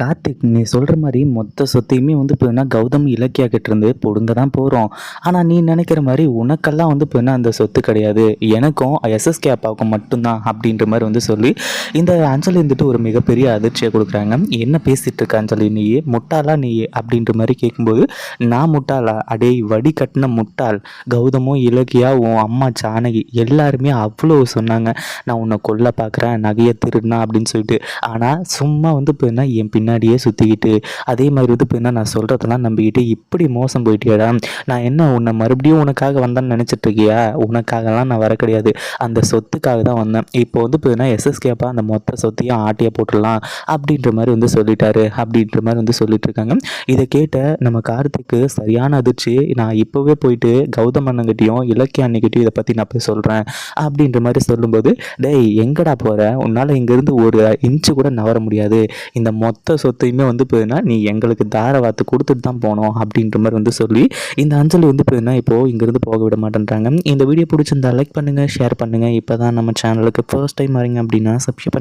கார்த்திக் நீ சொல்கிற மாதிரி மொத்த சொத்தையுமே வந்து இப்போ கௌதம் இலக்கியா கிட்டேருந்து பொடுங்க தான் போகிறோம் ஆனால் நீ நினைக்கிற மாதிரி உனக்கெல்லாம் வந்து இப்போ அந்த சொத்து கிடையாது. எனக்கும் எஸ்எஸ்கே அப்பாவுக்கும் மட்டும்தான் அப்படின்ற மாதிரி வந்து சொல்லி இந்த அஞ்சலி வந்துட்டு ஒரு மிகப்பெரிய அதிர்ச்சியை கொடுக்குறாங்க. என்ன பேசிகிட்டு இருக்க அஞ்சலி நீ முட்டாளா நீ? அப்படின்ற மாதிரி கேட்கும்போது நான் முட்டாளா? அடே வடி கட்டின முட்டாள். கௌதமும் இலக்கியா உன் அம்மா ஜானகி எல்லாருமே அவ்வளோ சொன்னாங்க. நான் உன்னை கொல்ல பார்க்குறேன் நகையை திருடினா அப்படின்னு சொல்லிட்டு. ஆனால் சும்மா வந்து இப்போ என்ன என் பின்னாடியே சுற்றிக்கிட்டு அதே மாதிரி வந்து இப்போ என்ன நான் சொல்கிறதெல்லாம் நம்பிக்கிட்டு இப்படி மோசம் போயிட்டேடா நான் என்ன உன்னை மறுபடியும் உனக்காக வந்தேன்னு நினச்சிட்டு இருக்கியா உனக்காகலாம் நான் வர கிடையாது. அந்த சொத்துக்காக தான் வந்தேன். இப்போ வந்து இப்போ எஸ்எஸ்கேப்பாக அந்த மொத்த சொத்தையும் ஆட்டியை போட்டுடலாம் அப்படின்ற மாதிரி வந்து சொல்லிட்டாரு. அப்படின்ற மாதிரி வந்து சொல்லிட்டு இருக்காங்க இதை கேட்ட நம்ம கார்த்திக்கு சரியான அதிர்ச்சி. நான் இப்போவே போயிட்டு கௌதம் அண்ணங்கிட்டையும் இலக்கிய அன்னிக்கிட்டையும் இதை பற்றி நான் போய் சொல்கிறேன் அப்படின்ற மாதிரி சொல்லும்போது டேய் எங்கடா போகிற உன்னால் இங்கேருந்து ஒரு இன்ச்சு கூட நவர முடியாது. இந்த மொத்த சொத்தையுமே வந்து போயிடுன்னா நீ எங்களுக்கு தார கொடுத்துட்டு தான் போனோம் அப்படின்ற மாதிரி வந்து சொல்லி இந்த அஞ்சலி வந்து போயின்னா இப்போது இங்கேருந்து போக விட மாட்டேன்றாங்க. இந்த வீடியோ பிடிச்சிருந்தா லைக் பண்ணுங்கள் ஷேர் பண்ணுங்கள் இப்போ தான் நம்ம சேனலுக்கு ஃபர்ஸ்ட் டைம் வரீங்க அப்படின்னா சப்ஸ்கிரைப்